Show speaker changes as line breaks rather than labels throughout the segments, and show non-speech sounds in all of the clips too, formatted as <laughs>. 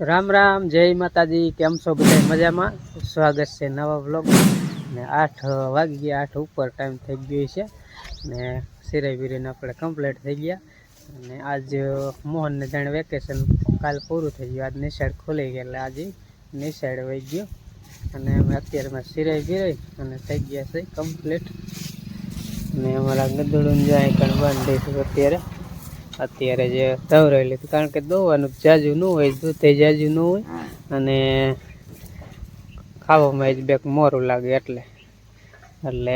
રામ રામ, જય માતાજી, કેમ છો બધા? મજામાં? સ્વાગત છે નવા બ્લોગ ને આઠ વાગી ગયા, આઠ ઉપર ટાઈમ થઈ ગયો છે. ને સિરાઈ બીરીને આપણે કમ્પ્લીટ થઈ ગયા. અને આજ મોહનને જાણે વેકેશન કાલ પૂરું થઈ ગયું. આજ નિશાળ ખુલી ગઈ એટલે આજે નિશાળ વહી ગયો. અને અમે અત્યારમાં સિરાઈ વિરાઈ અને થઈ ગયા છે કમ્પ્લીટ અને અમારા ગદડું જાય કણ બંધ અત્યારે. અત્યારે જે ધવરાયેલી હતી કારણ કે દોવાનું જાજુ ન હોય દૂધે જાજુ ન હોય. અને ખાવામાં જ બેક મોરું લાગે એટલે. એટલે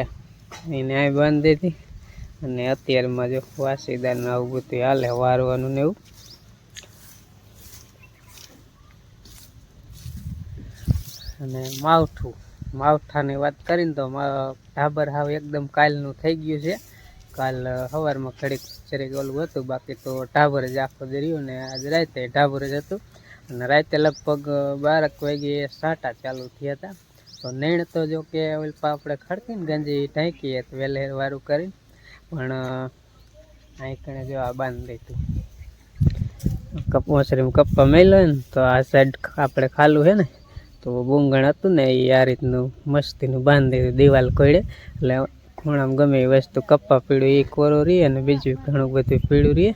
એને આ બાંધી હતી અને અત્યારમાં જો વાસીદાર આવું બધું હાલે વારવાનું ને એવું. અને માવઠું માવઠાની વાત કરીને તો ઢાબર હાવ એકદમ કાલનું થઈ ગયું છે. કાલ સવારમાં ઘડીક જરીક ઓલું હતું, બાકી તો ઢાબર જ આખો દી રહ્યું ને આજ રાતે ઢાબર જ હતું. અને રાતે લગભગ બારક વાગે સાટા ચાલુ થયા હતા તો નેણ તો જો કે ઓલપા આપણે ખડકીને ગંજી ઢાંકીએ તો વહેલે વારું કરી પણ અહીં કણે જો બાંધી દીધું કપ ઓસરીમાં કપ્પા મેલો ને, તો આ સાઈડ આપણે ખાલું છે ને, તો બૂંગણ હતું ને એ આ રીતનું મસ્તીનું બાંધી દીધું, દિવાલ કોયડે એટલે ખૂણામાં ગમે એ વસ્તુ કપ્પા પીળું એ કોરો રહે અને બીજું ઘણું બધું પીળું રહે.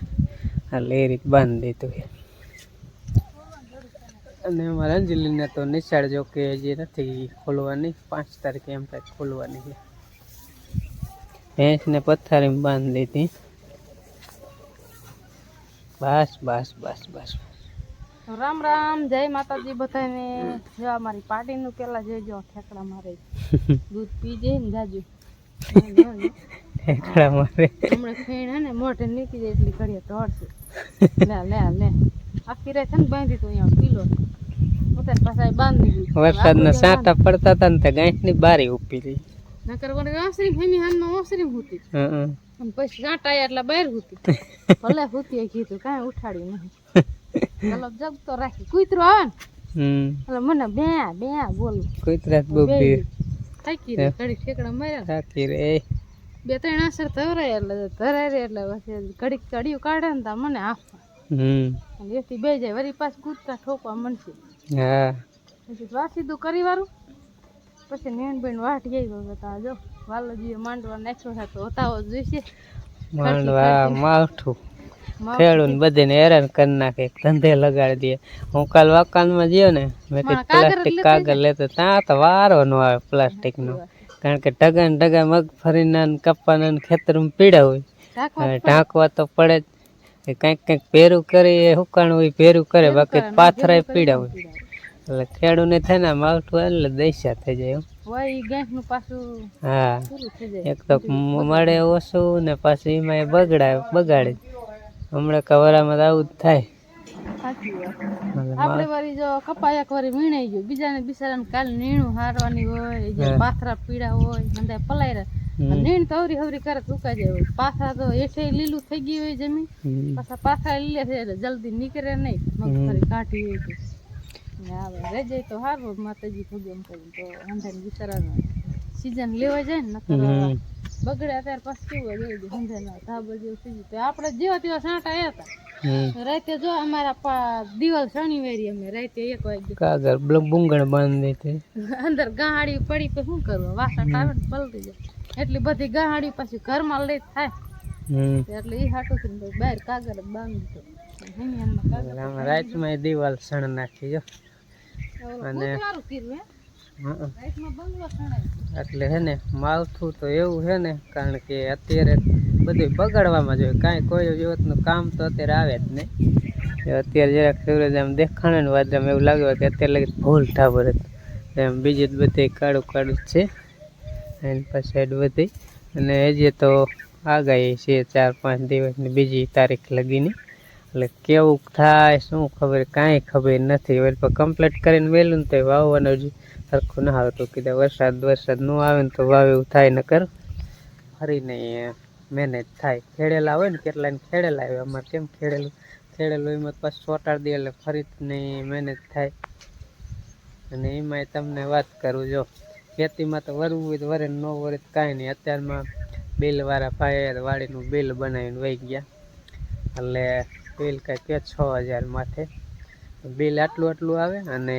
એટલે એ રીતે બાંધી દીધું છે. અને અમારા અંજલીને તો નિશાળ જો કે હજી નથી ખોલવાની. પાંચ તારીખે એમ કાંઈક ખોલવાની છે. ભેંસને પથારીમાં બાંધી દીધી. બસ બસ બસ બસ.
રામ રામ જય માતાજી બધાને. જો અમારી પાર્ટીનું પેલા જોજો ઠેકડા મારે. <laughs> દૂધ પી જાય ને જાજુ.
ઠેકડા મારે
હમણાં હે ને મોઢે નીકળી જાય એટલી ઘડીએ દોડશે લે લે લે. આખી રાત ને બાંધી તું અહીંયા પીલો. અત્યારે પાછા બાંધી દીધી
વરસાદના સાંટા પડતા હતા ને તે ગાંઠની બારી ઉપી રહી.
નકર વળી ઓસરી ફેમી હાનમાં ઓસરી હૂતી. અને પછી સાંટા એટલે બહાર હૂતી. <laughs> ભલે હુતી કીધું કાંઈ ઉઠાડ્યું નહીં. <laughs> ચાલો જગતો રાખી. કૂતરો આવે ને. એટલે મને બે બે બોલું.
બહુ ભીડ.
થાકી રહી ઘડી ઠેકડા માર્યા.
થાકી રે
બે ત્રણ અસર ધરાય એટલે ધરાય રે એટલે પછી ઘડીક કડિયું કાઢે ને તા મને
હમ.
એથી બે જાય વરી પાછ કૂદકા ઠોકવા મળશે.
હા.
પછી વાસીદું કરી વારું. પછી નેણબેન વાટી આવી તા જો વાલજીએ માંડવા નાખ્યો છે હોતાવો જોઈશે.
માંડવા માવઠું.
માવ-
ખેડૂત બધાને હેરાન કરી નાખે ધંધે લગાડી દે. હું કાલ વાકાનમાં ગયો ને મેં કીધું પ્લાસ્ટિક કાગળ લેતો ત્યાં તો વારો ન આવે પ્લાસ્ટિકનો. કારણ કે ઢગા ને ઢગા મગફળીના કપ્પાના ને ખેતરમાં પીડા હોય.
ઢાંકવા
તો પડે. જ. કંઈક કંઈક ભેરું કરી એ હુકાણ હોય ભેરું કરે બાકી પાથરાય પીડા હોય. એટલે ખેડૂને થાય ને માવઠું એટલે દૈસા થઈ જાય
પાછું
હા.
જાય.
એક તો મળે ઓછું ને પાછું એમાં બગડાય બગાડે હમણાં કવરામાં આવું જ થાય.
આપણે વારી જો કપા એક વારી વીણાઈ ગયું. બીજાને બિચારાને કાલ નીણું હારવાની હોય જે પાથરા પીડા હોય મંદાય પલાય નીણ તો અવરી હવરી કરે સુકાઈ જાય પાથરા તો હેઠે લીલું થઈ ગયું હોય જમીન. પાછા પાથરા લીલા છે એટલે જલ્દી નીકળે નહીં. મગફળી કાઢી હોય તો આવે રહી જાય તો સારું માતાજી પૂજન કરીને તો અંધાને બિચારાને સીઝન લેવા જાય ને નકર. બગડે અત્યારે પાછું કેવું હોય જોઈ અંધાના ધાબા જેવું થઈ ગયું. આપણે જેવા તેવા સાંટા. હતા. રાતે જો અમારા દિવાલ શનિવારી અમે રાતે એક વાગે
કાગળ બ્લ- બુંગણ બાંધી હતી
અંદર ગાહાડી પડી તો શું કરવું? વાસણ આવે ને પલટી જાય. એટલી બધી ગાહાડી પછી ઘરમાં લઈ થાય. એટલે એ હાટું થઈને બહાર કાગળ જ બાંધી
રાતમાં દિવાલ સણ નાખી જો. અને-
હે.
હં. એટલે હે ને, માવઠું તો એવું છે ને, કારણ કે અત્યારે બધું બગાડવામાં જોઈએ કાંઈ કોઈ યુવતનું કામ તો અત્યારે આવે જ નહીં. અત્યારે જરાક સૂરજ આમ દેખાણે ને વાદળામાં એવું લાગે કે અત્યારે લગી ભૂલ ઠાબર એમ બીજી જ બધી કાળું કાળું છે. એની પાસે સાઈડ બધી. અને હજી તો આગાહી છે ચાર પાંચ દિવસની બીજી તારીખ લગીની. એટલે કેવું થાય, શું ખબર, કાંઈ ખબર નથી. હવે કમ્પ્લીટ કરીને વહેલું ને તો વાવવાનું જ સરખું ના આવતું. કીધા વરસાદ વરસાદ ન આવે ને તો વાવ એવું થાય નકર. ફરીને મેનેજ થાય. ખેડેલા હોય ને કેટલાને ખેડેલા આવે અમારે કેમ ખેડેલું? ખેડેલું એમાં પાછું ચોંટાડી દે એટલે ફરીથી મેનેજ થાય. અને એમાંય તમને વાત કરું, જો. ખેતીમાં તો વરવું હોય તો વરે ન વરે તો કાંઈ નહીં. અત્યારમાં બિલવાળા ફાયર વાડીનું બિલ બનાવીને વહી ગયા. એટલે બિલ કાંઈ કે છ હજાર માથે. બિલ આટલું આટલું આવે અને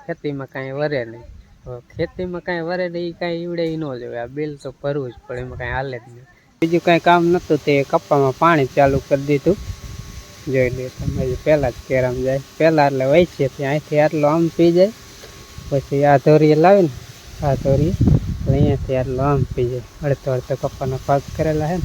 ખેતીમાં કાંઈ વરે નહીં. ખેતીમાં કાંઈ વરે એ કાંઈ ઈવડે ન જોવે આ બિલ તો ભરવું જ પડે, એમાં કાંઈ હાલે જ નહીં. બીજું કાંઈ કામ નહોતું, તે કપ્પામાં પાણી ચાલુ કરી દીધું. જોઈ લે તમે પહેલાં જ કેરામ જાય. પહેલાં એટલે વહી છે, ત્યાં અહીંથી આટલો આમ પી જાય. પછી આ ધોરીએ લાવીને, આ ધોરીએ અહીંયાથી આટલો આમ પી જાય. અડધો અડધો કપ્પાનો પાક કરેલા છે ને.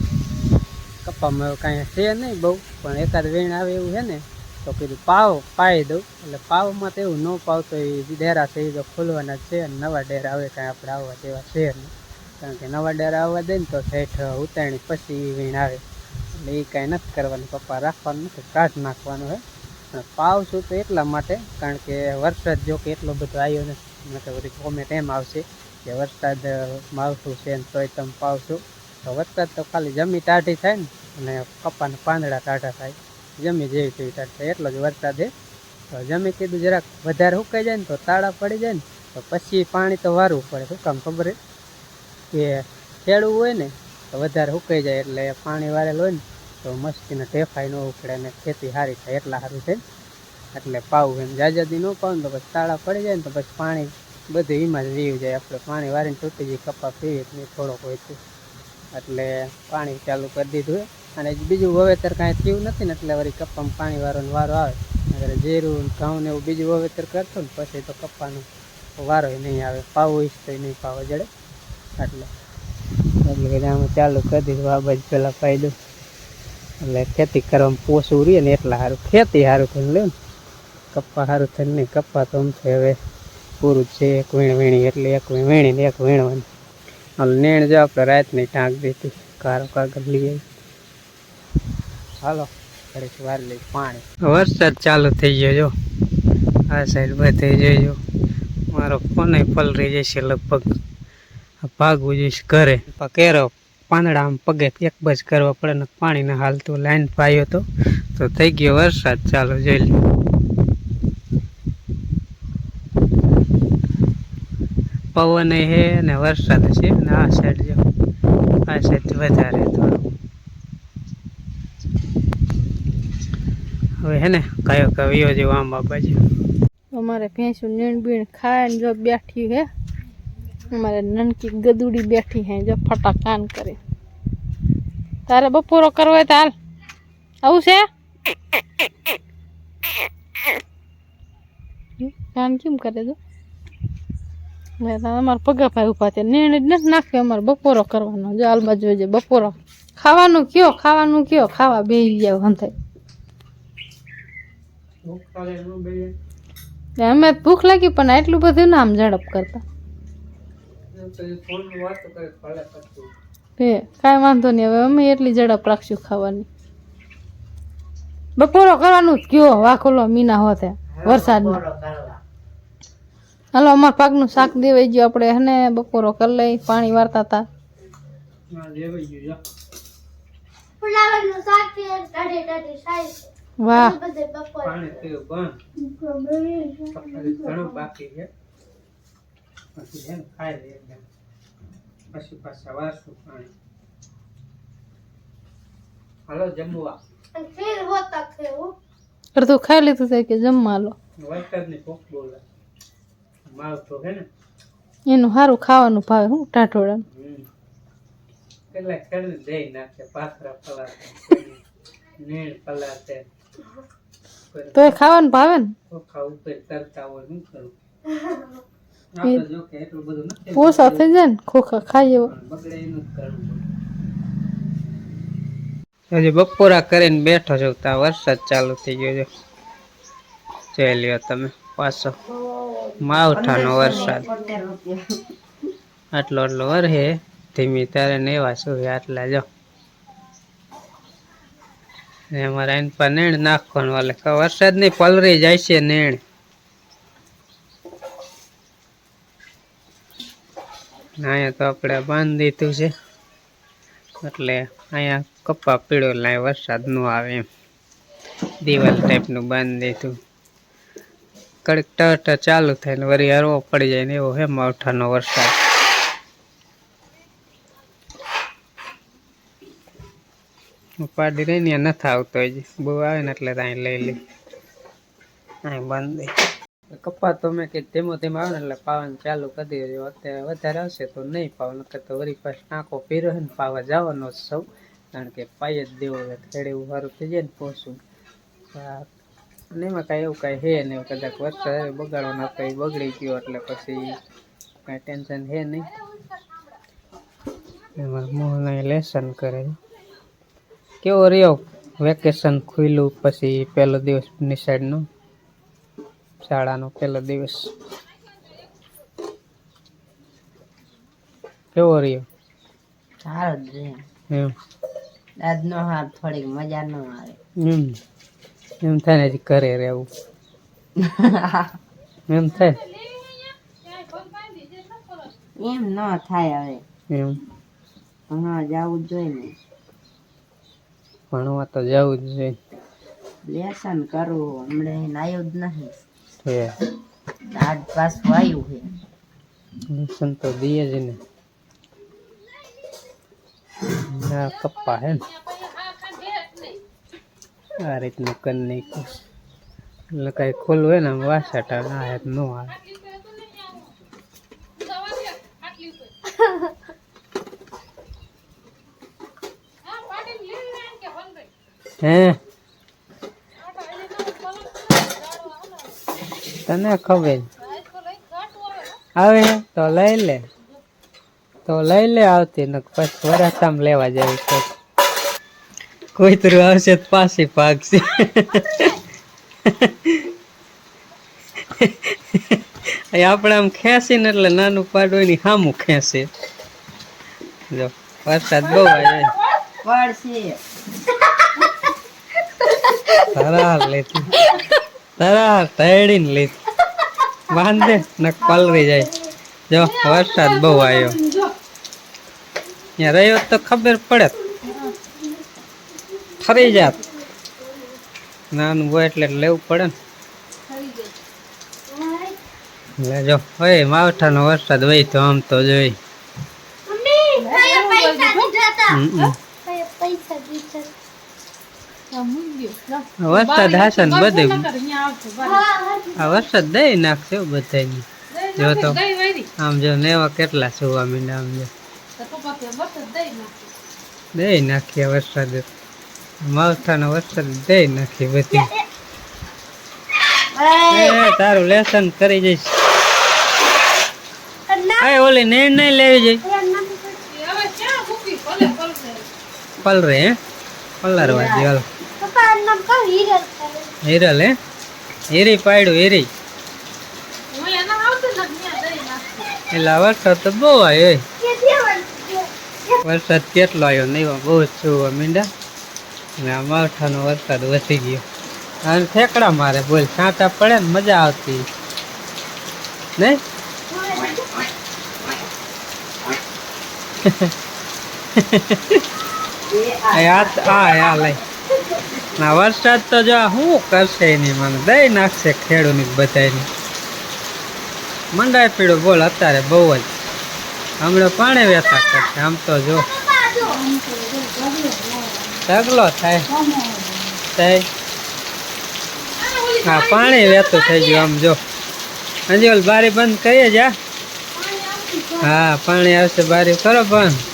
કપ્પામાં કાંઈ છે નહીં બહુ, પણ એકાદ વેણ આવે એવું છે ને. તો કીધું, પાવ પાઈ દઉં. એટલે પાવમાં તો એવું ન પાવતો એ ડેરા છે, એ તો ખોલવાના છે અને નવા ડેરા આવે કાંઈ આપણે આવવા તેવા છે નહીં. કારણ કે નવા ડેરા આવવા દે ને તો શેઠ ઉતારણી પછી એ વીણ આવે. એટલે એ કાંઈ નથી કરવાનું, પપ્પા રાખવાનું નથી, કાઢ નાખવાનું હોય પણ પાવ છું તો એટલા માટે, કારણ કે વરસાદ જો કે એટલો બધો આવ્યો નથી. માટે બધી કોમેન્ટ એમ આવશે કે વરસાદ માવઠું છે ને તોય તમે પાવશો. તો વરસાદ તો ખાલી જમી ટાઢી થાય ને, અને કપ્પાના પાંદડા ટાઢા થાય. જમી જેવી તેવી થાય એટલો જ વરસાદ છે. તો જમી કીધું જરાક વધારે સુકાઈ જાય ને તો તાળા પડી જાય ને તો પછી પાણી તો વારવું પડે. શું કામ ખબર છે કે ખેડવું હોય ને તો વધારે સુકાઈ જાય એટલે પાણી વારેલું હોય ને તો મસ્તીને ટેફાઈ ન ઉપડે ને ખેતી સારી થાય એટલા સારું છે એટલે પાવું એમ જાજાદી ન પાવું તો પછી તાળા પડી જાય ને તો પછી પાણી બધું એમાં જ રહી જાય. આપણે પાણી વારીને તૂટી જાય કપા પીવીએ થોડોક હોય તો એટલે પાણી ચાલુ કરી દીધું છે અને બીજું વાવેતર કાંઈ થયું નથી ને એટલે વળી કપ્પામાં પાણી વારોનો વારો આવે. અગર જીરું ઘઉં ને એવું બીજું વાવેતર કરતો ને પછી તો કપ્પાનો વારો નહીં આવે. પાવો તો નહીં પાવો, જડે. એટલે એટલે એટલે આમ ચાલુ કરી દીધું. આ બાજુ પહેલાં ફાયદો એટલે ખેતી કરવામાં પોસું રહીએ ને એટલા સારું. ખેતી સારું થઈને લે કપ્પા સારું થઈને નહીં કપ્પા તો આમ છે હવે પૂરું છે. એક વીણ વીણી એટલે એક વીણ વીણી ને એક વીણવાની. નેણ જો આપણે રાતની ટાંક દીધી. કારો કાગળ લઈ આવી. હાલો, ઘડીક વાર લઈ પાણી. વરસાદ ચાલુ થઈ ગયો જો. આ સાઈડ બધે જોઈજો મારો ફોન પલરી જશે લગભગ. ભાગ જઈશ ઘરે. કેરો પાંદડા આમ પગે એક બજ કરવા પડે ને પાણીને હાલતું લાઈન પાયો તો. તો થઈ ગયો વરસાદ ચાલો, જોઈ લે. પવન હે ને વરસાદ છે ને આ સાઈડ જો. આ સાઈડ વધારે થોડું હવે હે ને, કયો કયો જેવો આમ બાબા છે.
અમારે ભેંસું નીણ બીણ ખાય જો બેઠી હે, અમારે નનકી ગદુડી બેઠી હે, જો ફટા કાન કરે. તારે બપોરો કરવો હોય તાલ આવું છે? કાન કેમ કરે તો? અમારા પગા ભાઈ ઊભા છે, નીણ જ નથી નાખ્યો અમારે બપોરો કરવાનો. જો હાલ બાજુ બપોરો. ખાવાનું કયો ખાવાનું કયો, ખાવા બે જાવ હંથાય અમે ભૂખ લાગી પણ આટલું બધું ના આમ ઝડપ કરતા. હે કાંઈ વાંધો નહીં હવે અમે એટલી ઝડપ રાખશું ખાવાની. બપોરો કરવાનું જ કયો વાખોલો મીના હોતે વરસાદમાં. હાલો અમાર પાકનું શાક દેવાઈ ગયું આપણે હને બપોરો કરી લઈ પાણી વારતા હતા વાહ.
પાણી પીવું બંધ ઘણું બાકી છે. પછી છે ને ખાઈ લે એકદમ પછી પાછા વારસું પાણી. હાલો જમવા.
અડધું ખાઈ લીધું છે કે જમવા હાલો?
વરસાદની ભૂખ બોલે. માવઠો છે ને.
એનું સારું ખાવાનું ભાવે હું ટાટોળા
હમ. કેટલાક ખેડૂત જઈ નાખે પાથરા પલાળે નીણ પલાળે.
તો એ ખાવાનું ભાવે ને?
ખાવું ઉપર તરતા હોય શું કરું? <laughs> આપણે જો કે એટલું બધું નથી
પોસા થઈ જાય ને ખોખા ખાઈ એવો
બપોરા કરીને બેઠો છો ત્યાં વરસાદ ચાલુ થઈ ગયો છે. જોઈ લ્યો તમે પાછો. માવઠાનો વરસાદ. આટલો આટલો વરહે ધીમી તારે ને એવા શું આટલા જો. ને અમારે એન પર નેણ નાખવાનું વાલે વરસાદ નહીં પલરી જાય છે નેણ. અહીંયા તો આપણે બાંધી દીધું છે. એટલે અહીંયા કપ્પા પીળો લાય, વરસાદ ન આવે એમ. દિવાલ ટાઈપનું બાંધી દીધું. કડક ટ ચાલુ થાય ને વળી હરવો પડી જાય ને એવો હે માવઠાનો વરસાદ. ઉપાડી રહી ને નથી આવતો હજી. બહુ આવે ને એટલે ત્યાં લઈ લે. અહીં બંધ કપા તો મેં કે ધીમો ધીમો આવે ને એટલે પાવાનું ચાલુ કરી દીધું અત્યારે વધારે આવશે તો નહીં પાવ નકર તો વળી પાસે ટાંકો પીરો ને પાવા જવાનો જ સૌ કારણ કે પાય જ દેવો ખેડે એવું સારું થઈ જાય ને પોસું. અને એમાં કાંઈ એવું કાંઈ હે નહીં કદાચ વરસાદ બગાડવાનો કંઈ બગડી ગયો એટલે પછી કાંઈ ટેન્શન હે નહીં. એમાં મોહન લેસન કરે. કેવો રહ્યો વેકેશન ખુલ્યું પછી પહેલો દિવસ નિસાઈડનો શાળાનો પહેલો દિવસ. કેવો રહ્યો?
સારો જ રહ્યો.
એમ.
આજનો હાથ થોડીક મજા ન આવે.
એમ. એમ થાય ને હજી ઘરે રહેવું. <laughs> એમ થાય.
એમ ન થાય હવે.
એમ.
હા જવું જોઈએ ને.
ભણવા તો જવું જ જોઈએ.
લેસન કરવું હમણાં આવ્યું જ નહીં.
છે.
આજ પાસ આવ્યું છે.
લેસન તો દઈએ જ ને. ના કપ્પા હે આ રીતનું કરી કાંઈ ખોલવું હોય ને વાસાટા ના હે નો આવે હે? તને ખબર? આવે તો લઈ લે. તો લઈ લે આવતી, ને પછી વરાતામ લેવા જાય તો કોઈ તરું આવશે તો પાછી પાકશે આપણે આમ ખેંચી ને એટલે નાનું પાડું એની સામું ખેંચે. જો, વરસાદ બહુ આવે.
પડશે
તરાર લેતી. તરાર તૈડીને લેતી. બાંધે ને પલરી જાય. જો વરસાદ બહુ આવ્યો ત્યાં રહ્યો તો ખબર પડે. ફરી જાત. નાનું હોય એટલે લેવું પડે ને. લેજો હોય માવઠાનો વરસાદ હોય તો આમ તો જોઈ હમ, હમ. વરસાદ હાસન બધે આ વરસાદ દઈ નાખશે હો બધાયને. જો તો આમ જો ને એવા કેટલા સુવા મીને આમ જો. દઈ નાખીએ વરસાદ. માવઠાનો વરસાદ દઈ નાખી બધી. તારું લેસન કરી જઈશ. એ ઓલી નેણ નહીં લેવી જઈ. પલરે હે? પલરવા હાલ. હિરલ હે હીરી પાડ્યું હીરી. એટલે વરસાદ તો બહુ આવ્યો વરસાદ કેટલો આવ્યો નહીં બહુ જ છું મીંડા. અને આ માવઠાનો વરસાદ વધી ગયો. અને ઠેકડા મારે બોલ છાંટા પડે ને મજા આવતી. નહીં? <laughs> હા આ આ લઈ. ના, વરસાદ તો જો શું કરશે નહીં મને દઈ નાખશે ખેડૂની બધાને મંડાય પીડો બોલ, અત્યારે બહુ જ. હમણાં પાણી વેતા કરશે, આમ તો જો. ઢગલો થાય. થાય. હા, પાણી વહેતું થઈ ગયું, આમ જો. હજી ઓલ બારી બંધ કરીએ જા. હા, પાણી આવશે, બારી કરો બંધ.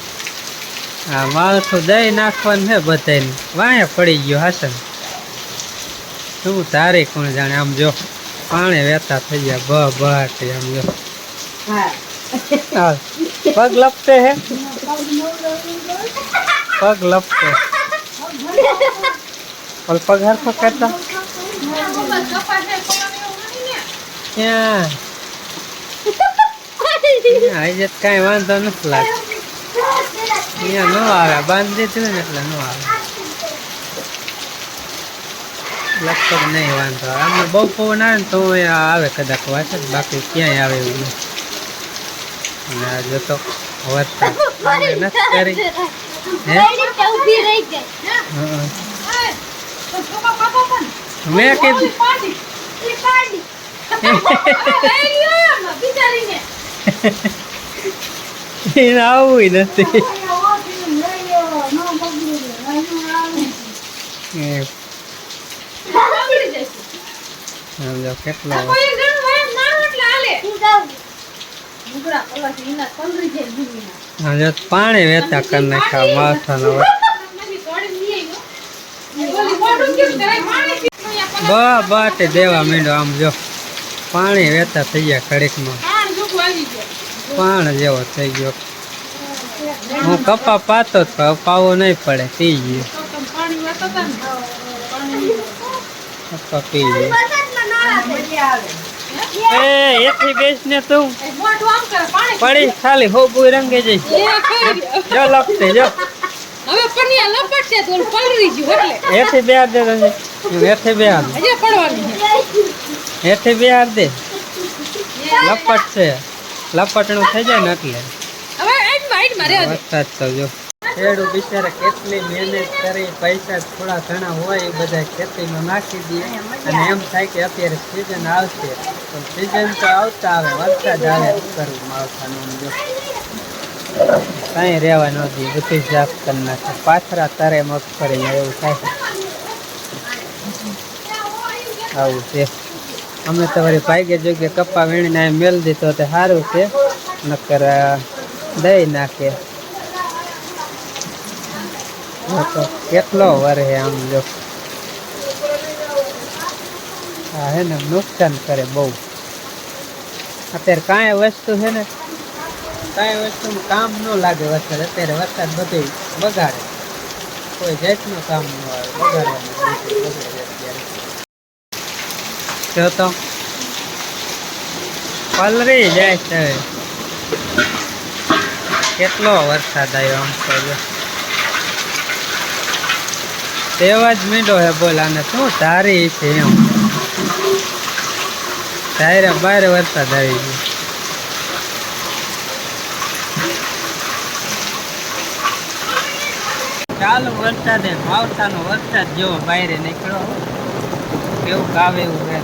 હા માળખું દહીં નાખવાનું છે બધાને વાંહે પડી ગયો હાસન. શું તારે કોણ જાણે? આમ જો પાણી વેતા થઈ ગયા બ બ આમ જો. પગ લપટે હે? પગ લપટે. ઓલ પગ હરખો કરતા? <laughs> આજે કાંઈ વાંધો નથી લાગતો. અહીંયા ન આવે બાંધી દીધું ને એટલે ન આવે. લગભગ નહીં વાંધો આવે. આમાં બહુ પવન આવે ને તો અહીંયા આવે કદાચ વાંચે બાકી ક્યાંય આવે એવું નહીં. જો તો <laughs> મેં કીધું <laughs> <laughs> એને આવવું નથી એ, હા આમ જો કેટલો
આ કોઈ ગણું હોય નાનું એટલે હાલે લુગડા પલાથી એના પલરી જાય ભૂમિના
આમ જો પાણી વેતા કરી નાખ્યા
માથા પીવાનું
બ બાટે દેવા મીંડો આમ જો. પાણી વેતા થઈ ગયા કડીકમાં
પાણ
જેવો થઈ ગયો. હું કપા પાતો જ પાવો નહીં પડે પી ગયો. પડી ખાલી હોબુ રંગે જઈ
એ ખાઈ ગયો.
જો લપતે જો.
હવે પનિયા લપટશે તો ઓલું પલરી ગયું એટલે.
એથી બે હાર દે તને. એથી બે હાર
હજી પડવાની છે.
એથી બે હાર દે. લપટ છે લપટણું થઈ જાય ને એટલે.
હવે આઈટમાં આઈટમાં રહેવા દે
વરસાદ તો જો. ખેડૂત બિચારા કેટલી મહેનત કરી પૈસા થોડા ઘણા હોય એ બધા ખેતીમાં નાખી દે. અને એમ થાય કે અત્યારે સિઝન આવશે. તો સિઝન તો આવતા આવે વરસાદ આવે કરવું માવઠાનું જો. કાંઈ રહેવા ન દે બધી જાપ કરી નાખે. પાથરા તારે મગફળી એવું થાય. આવું છે. અમે તમારી ભાગ્ય જોગે કપ્પા વીણીને મેલ દીધો તો સારું છે. નકર અ, દઈ નાખે. કેટલો વરે આમ જો. આ હે ને નુકસાન કરે બહુ. અત્યારે કાંઈ વસ્તુ છે ને, કાંઈ વસ્તુ કામ ન લાગે વરસાદ. અત્યારે વરસાદ બધું બગાડે. કોઈ જાતનું કામ ન આવે. બગાડવાનું જો તો પલરી જાય છે કેટલો વરસાદ આવ્યો આમ તો તેવા જ મીંડો હે બોલ, આને શું સારી છે એમ? ધારે બારે વરસાદ આવી ગયો. ચાલુ વરસાદે ભાવતાનો વરસાદ જેવો બાયરે નીકળ્યો કેવું ગાવે એવું ને?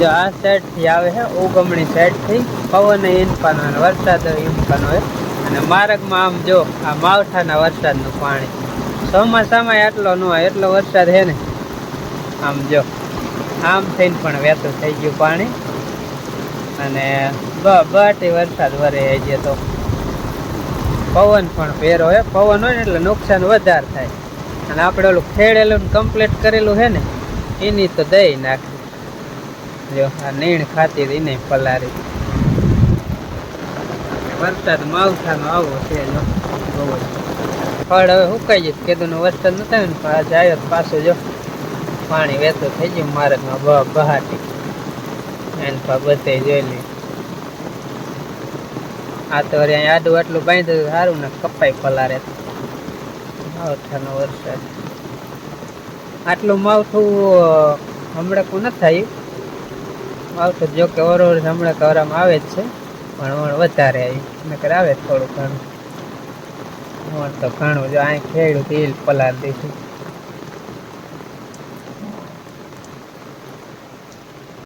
જો આ સાઈડથી આવે છે ઉગમણી સાઈડથી. પવન ઇનપાનો પાનો વરસાદ ઇનપાનો હોય અને માર્ગમાં આમ જો, આ માવઠાના વરસાદનું પાણી. ચોમાસામાં એટલો ન હોય, એટલો વરસાદ છે ને. આમ જો, આમ થઈને પણ વહેતું થઈ ગયું પાણી. અને બટી વરસાદ વરે હજી તો. પવન પણ ભેરો હે. પવન હોય ને એટલે નુકસાન વધારે થાય. અને આપણે ઓલું ખેડેલું કમ્પ્લીટ કરેલું છે ને, એની તો દઈ નાખી. જો, આ નીણ ખાતી એને પલારી વરસાદ માવઠાનો આવો છે, જો. બહુ. ફળ હવે સુકાઈ જશે કીધું વરસાદ નતો ને, પણ આજે આવ્યો પાછું જો. પાણી વહેતું થઈ ગયું માર્ગમાં બહાટી એને પા બધે જોઈ લે. આ તો અરે અહીંયા આડું આટલું બાંધ્યું સારું ને કપાઈ પલારે. માવઠાનો વરસાદ. આટલું માવઠું હમણાં કોઈ ન થાય. માવઠું જો કે ઓર ઓર હમણાં કવરામાં આવે જ છે, પણ વધારે આવી. નકર આવે થોડું ઘણું. વણ તો ઘણું જો અહીં ખેડું તેલ પલાર દીધું